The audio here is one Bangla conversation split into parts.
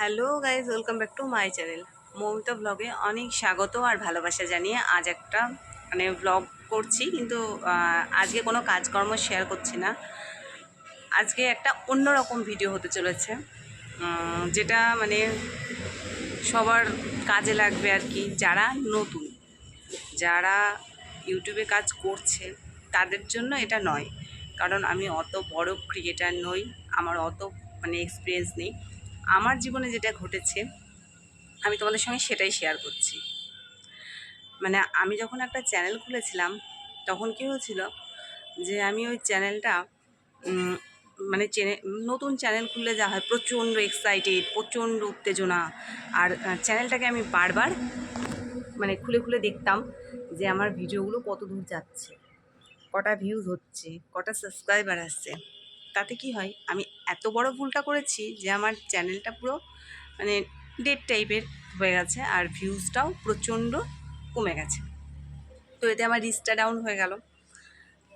Hello guys welcome back to my channel. Moumita ব্লগে অনেক স্বাগত আর ভালোবাসা জানিয়ে আজ একটা মানে ব্লগ করছি, কিন্তু আজকে কোনো কাজকর্ম শেয়ার করছি না। আজকে একটা অন্যরকম ভিডিও হতে চলেছে যেটা মানে সবার কাজে লাগবে আর কি, যারা নতুন, যারা ইউটিউবে কাজ করছে, তাদের জন্য এটা নয়। কারণ আমি অত বড় ক্রিয়েটার নই, আমার অত মানে এক্সপিরিয়েন্স নেই। আমার জীবনে যেটা ঘটেছে, আমি তোমাদের সঙ্গে সেটাই শেয়ার করছি। মানে আমি যখন একটা চ্যানেল খুলেছিলাম, তখন কি হয়েছিল যে আমি ওই চ্যানেলটা মানে নতুন চ্যানেল খুললে যা হয়, প্রচণ্ড এক্সাইটেড প্রচণ্ড উত্তেজনা। আর চ্যানেলটাকে আমি বারবার মানে খুলে খুলে দেখতাম যে আমার ভিডিওগুলো কত দূর যাচ্ছে, কটা ভিউজ হচ্ছে, কটা সাবস্ক্রাইবার আসছে। তাতে কি হয়, আমি এত বড় ভুলটা করেছি যে আমার চ্যানেলটা পুরো মানে ডেড টাইপের হয়ে গেছে আর ভিউজটাও প্রচণ্ড কমে গেছে। তো এতে আমার রিচটা ডাউন হয়ে গেল।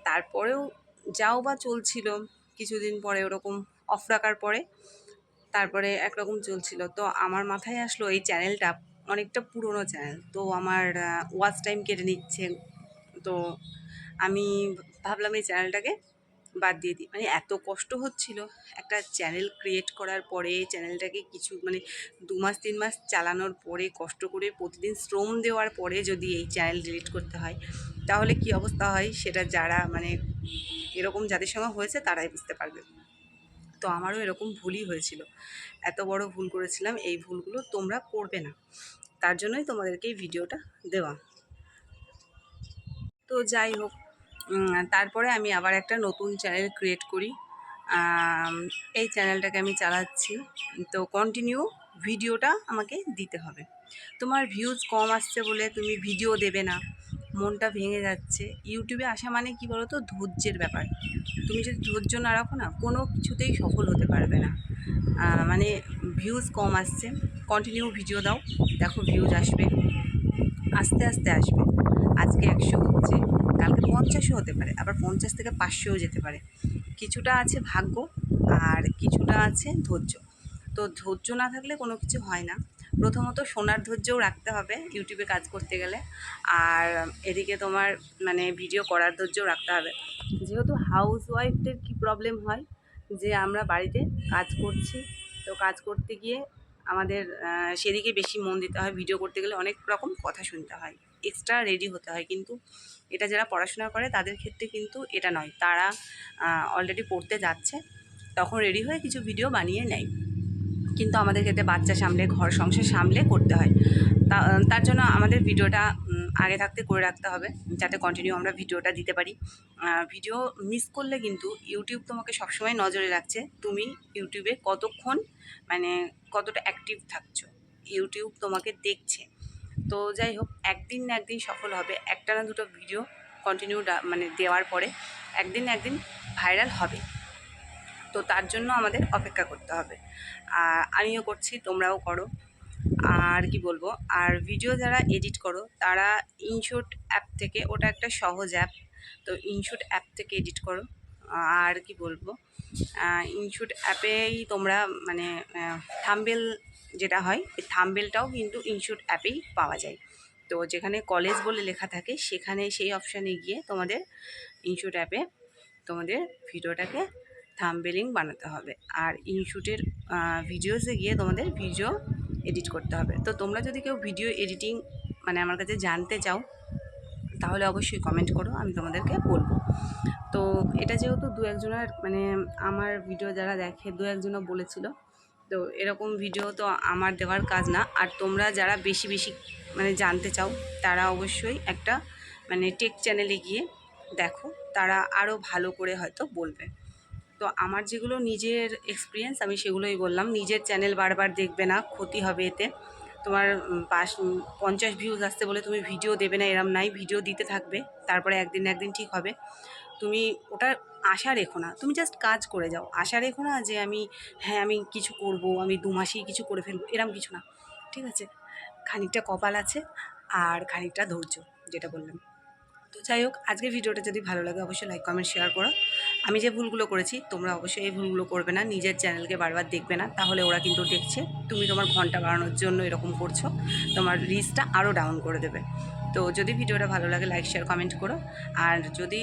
তারপরেও যাও বা চলছিল, কিছুদিন পরে ওরকম অফ রাখার পরে তারপরে একরকম চলছিল। তো আমার মাথায় আসলো এই চ্যানেলটা অনেকটা পুরনো চ্যানেল, তো আমার ওয়াচ টাইম কেটে নিচ্ছে। তো আমি ভাবলাম এই চ্যানেলটাকে বাদ দিয়ে দিই। মানে এত কষ্ট হচ্ছিল একটা চ্যানেল ক্রিয়েট করার পরে চ্যানেলটাকে কিছু মানে দু মাস, তিন মাস চালানোর পরে, কষ্ট করে প্রতিদিন শ্রম দেওয়ার পরে যদি এই চ্যানেল ডিলিট করতে হয়, তাহলে কি অবস্থা হয়? সেটা যারা মানে এরকম যাদের সঙ্গে হয়েছে তারাই বুঝতে পারবে। তো আমারও এরকম ভুলই হয়েছিল। এত বড় ভুল করেছিলাম, এই ভুলগুলো তোমরা করবে না। তার জন্যই তোমাদেরকে এই ভিডিওটা দেওয়া। তো যাই হোক তারপরে আমি আবার একটা নতুন চ্যানেল ক্রিয়েট করি। এই চ্যানেলটাকে আমি চালাচ্ছি। তো কন্টিনিউ ভিডিওটা আমাকে দিতে হবে। তোমার ভিউজ কম আসছে বলে তুমি ভিডিও দেবে না। মনটা ভেঙে যাচ্ছে। ইউটিউবে আসা মানে কি বলো তো ধৈর্যের ব্যাপার। তুমি যদি ধৈর্য না রাখো না, কোনো কিছুতেই সফল হতে পারবে না। মানে ভিউজ কম আসছে। কন্টিনিউ ভিডিও দাও। দেখো ভিউজ আসবে। আস্তে আস্তে আসবে। আজকে একশো হচ্ছে। কালকে পঞ্চাশও হতে পারে আবার পঞ্চাশ থেকে পাঁচশোও যেতে পারে। কিছুটা আছে ভাগ্য আর কিছুটা আছে ধৈর্য। তো ধৈর্য না থাকলে কোনো কিছু হয় না। প্রথমত সোনার ধৈর্যও রাখতে হবে ইউটিউবে কাজ করতে গেলে। আর এদিকে তোমার মানে ভিডিও করার ধৈর্যও রাখতে হবে। যেহেতু হাউস ওয়াইফদের কী প্রবলেম হয়? যে আমরা বাড়িতে কাজ করছি তো কাজ করতে গিয়ে আমাদের সেদিকে বেশি মন দিতে হয়। ভিডিও করতে গেলে অনেক রকম কথা শুনতে হয়। এক্সট্রা রেডি হতে হয়। কিন্তু এটা যারা পড়াশোনা করে, তাদের ক্ষেত্রে কিন্তু এটা নয়। তারা অলরেডি পড়তে যাচ্ছে, তখন রেডি হয়ে কিছু ভিডিও বানিয়ে নেয়। কিন্তু আমাদের ক্ষেত্রে বাচ্চা সামলে, ঘর সংসার সামলে করতে হয়। তার জন্য আমাদের ভিডিওটা আগে থাকতে করে রাখতে হবে, যাতে কন্টিনিউ আমরা ভিডিওটা দিতে পারি। ভিডিও মিস করলে কিন্তু ইউটিউব তোমাকে সবসময় নজরে রাখছে। তুমি ইউটিউবে কতক্ষণ মানে কতটা অ্যাক্টিভ থাকছো। ইউটিউব তোমাকে দেখছে। তো যাই হোক একদিন না একদিন সফল হবে। একটা না দুটো ভিডিও কন্টিনিউ মানে দেওয়ার পরে একদিন না একদিন ভাইরাল হবে। তো তার জন্য আমাদের অপেক্ষা করতে হবে। আর আমিও করছি, তোমরাও করো। আর কি বলব, আর ভিডিও যারা এডিট করো, তারা ইনশুট অ্যাপ থেকে, ওটা একটা সহজ অ্যাপ তো ইনশুট অ্যাপ থেকে এডিট করো। আর কি বলব? ইনশুট অ্যাপেই তোমরা মানে থাম্বেল যেটা হয়, এই থাম্বেলটাও কিন্তু ইনশুট অ্যাপেই পাওয়া যায়। তো যেখানে কলেজ বলে লেখা থাকে, সেখানে সেই অপশানে গিয়ে তোমাদের ইনশুট অ্যাপে তোমাদের ভিডিওটাকে থাম্বেলিং বানাতে হবে। আর ইনশুটের ভিডিওসে গিয়ে তোমাদের ভিডিও এডিট করতে হবে। তো তোমরা যদি কেউ ভিডিও এডিটিং মানে আমার কাছে জানতে চাও, তাহলে অবশ্যই কমেন্ট করো, আমি তোমাদেরকে বলব। এটা যেহেতু দু একজনের মানে আমার ভিডিও যারা দেখে, দু একজনও বলেছিল। তো এরকম ভিডিও তো আমার দেওয়ার কাজ না। আর তোমরা যারা বেশি বেশি মানে জানতে চাও, তারা অবশ্যই একটা মানে টেক চ্যানেলে গিয়ে দেখো। তারা আরও ভালো করে হয়তো বলবে। তো আমার যেগুলো নিজের এক্সপিরিয়েন্স আমি সেগুলোই বললাম। নিজের চ্যানেল বারবার দেখবে না, ক্ষতি হবে এতে। তোমার পাঁচ পঞ্চাশ ভিউজ আসতে বলে তুমি ভিডিও দেবে না, এরম নাই। ভিডিও দিতে থাকবে, তারপরে একদিন একদিন ঠিক হবে। তুমি ওটা আশা রেখো না। তুমি জাস্ট কাজ করে যাও। আশা রেখো না যে আমি হ্যাঁ আমি কিছু করব, আমি দু মাসেই কিছু করে ফেলব, এরম কিছু না। ঠিক আছে? খানিকটা কপাল আছে আর খানিকটা ধৈর্য, যেটা বললাম। তো যাই হোক আজকের ভিডিওটা যদি ভালো লাগে অবশ্যই লাইক কমেন্ট শেয়ার করো। আমি যে ভুলগুলো করেছি, তোমরা অবশ্যই এই ভুলগুলো করবে না। নিজের চ্যানেলকে বারবার দেখবে না। তাহলে ওরা কিন্তু দেখছে, তুমি তোমার ঘণ্টা বাড়ানোর জন্য এরকম করছ। তোমার রিচটা আরও ডাউন করে দেবে। তো যদি ভিডিওটা ভালো লাগে লাইক শেয়ার কমেন্ট করো। আর যদি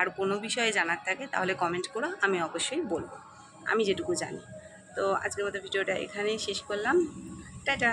আর কোনো বিষয়ে জানার থাকে তাহলে কমেন্ট করো, আমি অবশ্যই বলব। আমি যেটুকু জানি। তো আজকের মতো ভিডিওটা এখানেই শেষ করলাম। টাটা!